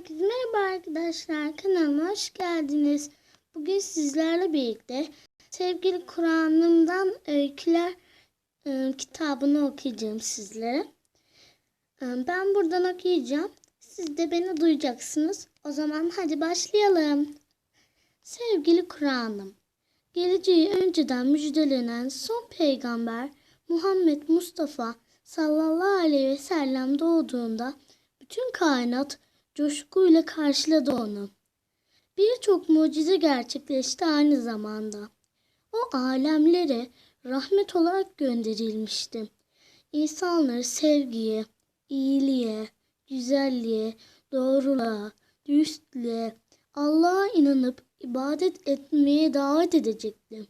Herkese merhaba arkadaşlar. Kanalıma hoş geldiniz. Bugün sizlerle birlikte sevgili Kur'an'ımdan öyküler e, kitabını okuyacağım sizlere. E, ben buradan okuyacağım. Siz de beni duyacaksınız. O zaman hadi başlayalım. Sevgili Kur'an'ım. Geleceği önceden müjdelenen son peygamber Muhammed Mustafa sallallahu aleyhi ve sellem doğduğunda bütün kainat coşkuyla karşıladı onu. Birçok mucize gerçekleşti aynı zamanda. O alemlere rahmet olarak gönderilmişti. İnsanları sevgiye, iyiliğe, güzelliğe, doğruluğa, dürüstlüğe, Allah'a inanıp ibadet etmeye davet edecekti.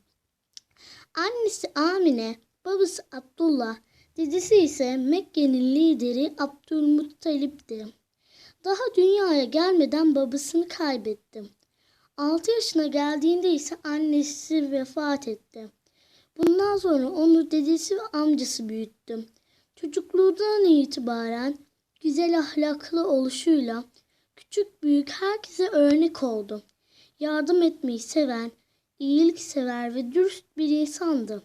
Annesi Amine, babası Abdullah, dedesi ise Mekke'nin lideri Abdülmuttalip'ti. Daha dünyaya gelmeden babasını kaybetti. 6 yaşına geldiğinde ise annesi vefat etti. Bundan sonra onu dedesi ve amcası büyüttü. Çocukluğundan itibaren güzel ahlaklı oluşuyla küçük büyük herkese örnek oldu. Yardım etmeyi seven, iyilik sever ve dürüst bir insandı.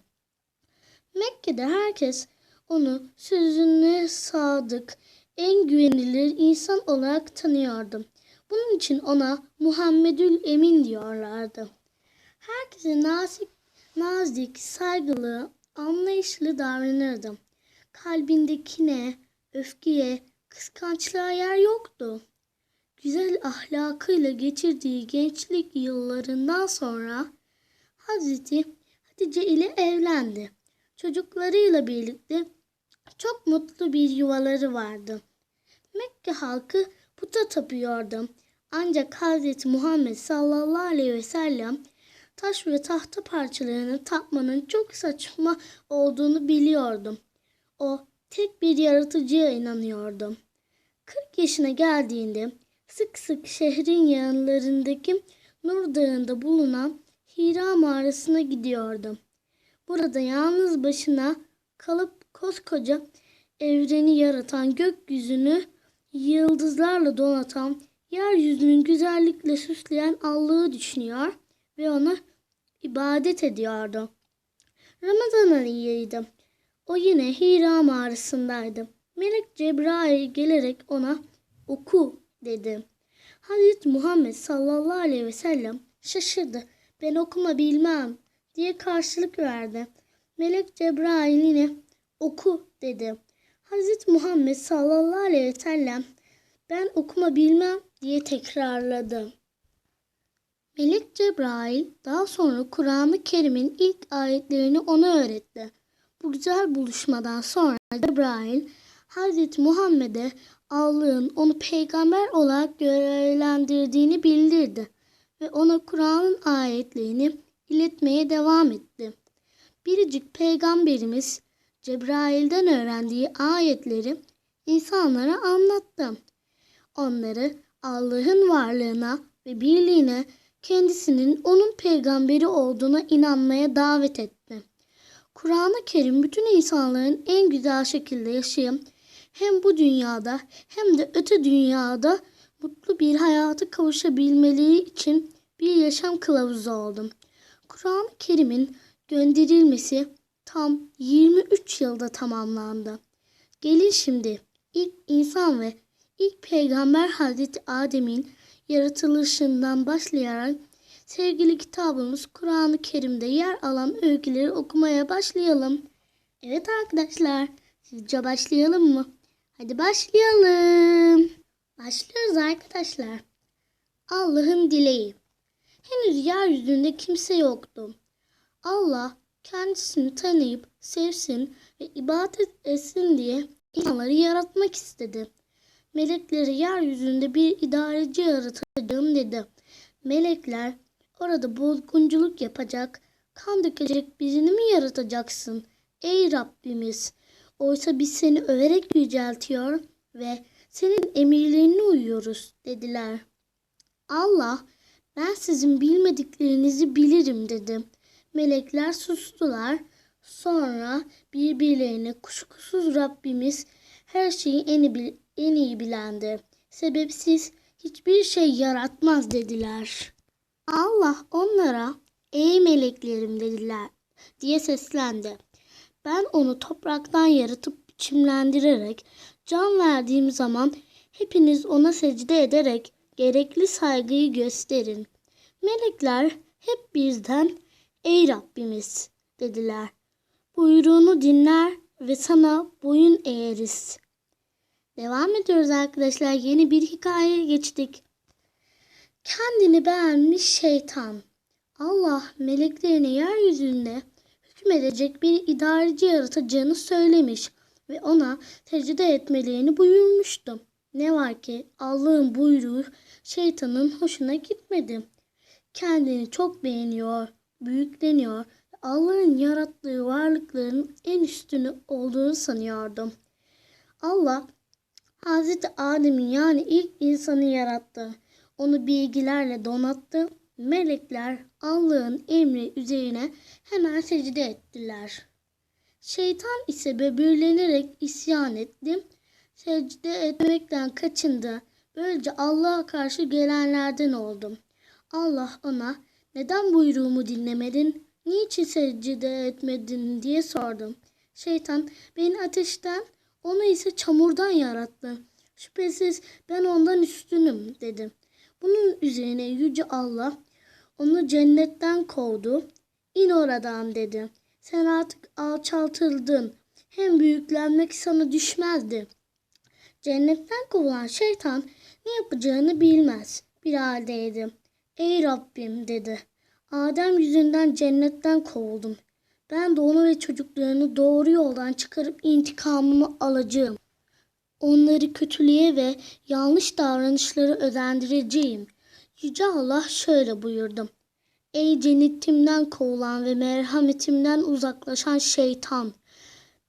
Mekke'de herkes onu sözüne sadık, en güvenilir insan olarak tanıyordu. Bunun için ona Muhammedül Emin diyorlardı. Herkese nazik, nazik, saygılı, anlayışlı davranırdı. Kalbindekine, öfkeye, kıskançlığa yer yoktu. Güzel ahlakıyla geçirdiği gençlik yıllarından sonra Hazreti Hatice ile evlendi. Çocuklarıyla birlikte çok mutlu bir yuvaları vardı. Mekke halkı puta tapıyordu. Ancak Hz. Muhammed sallallahu aleyhi ve sellem taş ve tahta parçalarını tapmanın çok saçma olduğunu biliyordu. O tek bir yaratıcıya inanıyordu. 40 yaşına geldiğinde sık sık şehrin yanlarındaki Nur Dağı'nda bulunan Hira mağarasına gidiyordu. Burada yalnız başına kalıp koskoca evreni yaratan gökyüzünü yıldızlarla donatan, yeryüzünün güzellikle süsleyen Allah'ı düşünüyor ve ona ibadet ediyordu. Ramazan ayıydı. O yine Hira mağarasındaydı. Melek Cebrail gelerek ona oku dedi. Hazreti Muhammed sallallahu aleyhi ve sellem şaşırdı. Ben okuma bilmem diye karşılık verdi. Melek Cebrail yine oku dedi. Hazreti Muhammed sallallahu aleyhi ve sellem ben okuma bilmem diye tekrarladı. Melek Cebrail daha sonra Kur'an-ı Kerim'in ilk ayetlerini ona öğretti. Bu güzel buluşmadan sonra Cebrail Hazreti Muhammed'e Allah'ın onu peygamber olarak görevlendirdiğini bildirdi ve ona Kur'an'ın ayetlerini iletmeye devam etti. Biricik peygamberimiz Cebrail'den öğrendiği ayetleri insanlara anlattı. Onları Allah'ın varlığına ve birliğine kendisinin onun peygamberi olduğuna inanmaya davet etti. Kur'an-ı Kerim bütün insanların en güzel şekilde yaşayıp hem bu dünyada hem de öte dünyada mutlu bir hayata kavuşabilmeleri için bir yaşam kılavuzu oldu. Kur'an-ı Kerim'in gönderilmesi tam 23 yılda tamamlandı. Gelin şimdi ilk insan ve ilk peygamber Hazreti Adem'in yaratılışından başlayarak sevgili kitabımız Kur'an-ı Kerim'de yer alan öyküleri okumaya başlayalım. Evet arkadaşlar, sizce başlayalım mı? Hadi başlayalım. Başlıyoruz arkadaşlar. Allah'ın dileği. Henüz yeryüzünde kimse yoktu. Allah kendisini tanıyıp sevsin ve ibadet etsin diye insanları yaratmak istedi. Melekleri yeryüzünde bir idareci yaratacağım dedi. Melekler orada bozgunculuk yapacak, kan dökecek birini mi yaratacaksın? Ey Rabbimiz! Oysa biz seni överek yüceltiyor ve senin emirlerine uyuyoruz dediler. Allah ben sizin bilmediklerinizi bilirim dedi. Melekler sustular. Sonra birbirlerine kuşkusuz Rabbimiz her şeyi en iyi, en iyi bilendir. Sebepsiz hiçbir şey yaratmaz dediler. Allah onlara ey meleklerim dediler diye seslendi. Ben onu topraktan yaratıp biçimlendirerek can verdiğim zaman hepiniz ona secde ederek gerekli saygıyı gösterin. Melekler hep birden ey Rabbimiz dediler. Buyruğunu dinler ve sana boyun eğeriz. Devam ediyoruz arkadaşlar. Yeni bir hikayeye geçtik. Kendini beğenmiş şeytan. Allah meleklerine yeryüzünde hükmedecek bir idareci yaratacağını söylemiş ve ona secde etmelerini buyurmuştu. Ne var ki Allah'ın buyruğu şeytanın hoşuna gitmedi. Kendini çok beğeniyor, büyükleniyor Allah'ın yarattığı varlıkların en üstünü olduğunu sanıyordum. Allah Hazreti Adem'in yani ilk insanı yarattı. Onu bilgilerle donattı. Melekler Allah'ın emri üzerine hemen secde ettiler. Şeytan ise böbürlenerek isyan etti. Secde etmekten kaçındı. Böylece Allah'a karşı gelenlerden oldum. Allah ona neden buyruğumu dinlemedin? Niçin secde etmedin diye sordum. Şeytan beni ateşten onu ise çamurdan yarattı. Şüphesiz ben ondan üstünüm dedim. Bunun üzerine Yüce Allah onu cennetten kovdu. İn oradan dedi. Sen artık alçaltıldın. Hem büyüklenmek sana düşmezdi. Cennetten kovulan şeytan ne yapacağını bilmez. Bir haldeydi. Ey Rabbim dedi. Adem yüzünden cennetten kovuldum. Ben de onu ve çocuklarını doğru yoldan çıkarıp intikamımı alacağım. Onları kötülüğe ve yanlış davranışları özendireceğim. Yüce Allah şöyle buyurdu. Ey cennetimden kovulan ve merhametimden uzaklaşan şeytan!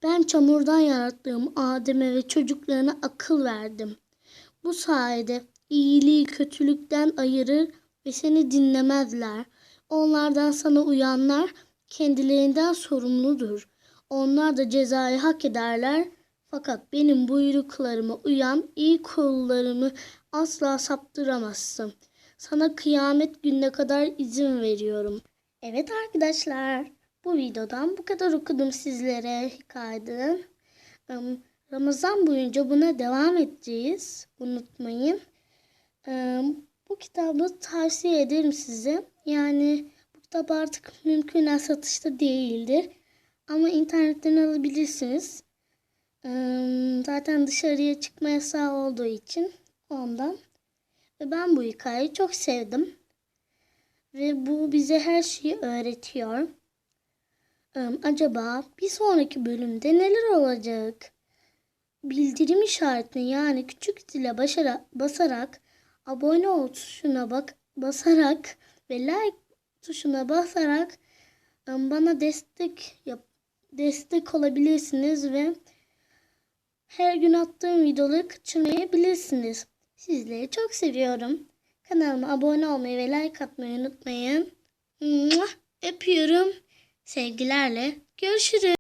Ben çamurdan yarattığım Adem'e ve çocuklarına akıl verdim. Bu sayede iyiliği kötülükten ayırır ve seni dinlemezler. Onlardan sana uyanlar kendilerinden sorumludur. Onlar da cezayı hak ederler. Fakat benim buyruklarıma uyan iyi kullarımı asla saptıramazsın. Sana kıyamet gününe kadar izin veriyorum. Evet arkadaşlar, bu videodan bu kadar okudum sizlere hikayeden. Ramazan boyunca buna devam edeceğiz. Unutmayın. Bu kitabı tavsiye ederim size. Yani bu kitap artık mümkünen satışta değildir. Ama internetten alabilirsiniz. Zaten dışarıya çıkma yasağı olduğu için ondan. Ve ben bu hikayeyi çok sevdim. Ve bu bize her şeyi öğretiyor. Acaba bir sonraki bölümde neler olacak? Bildirim işaretini yani küçük zile basarak abone ol tuşuna bak basarak ve like tuşuna basarak bana destek yap destek olabilirsiniz ve her gün attığım videoları kaçırmayabilirsiniz. Sizleri çok seviyorum. Kanalıma abone olmayı ve like atmayı unutmayın. Öpüyorum. Sevgilerle görüşürüz.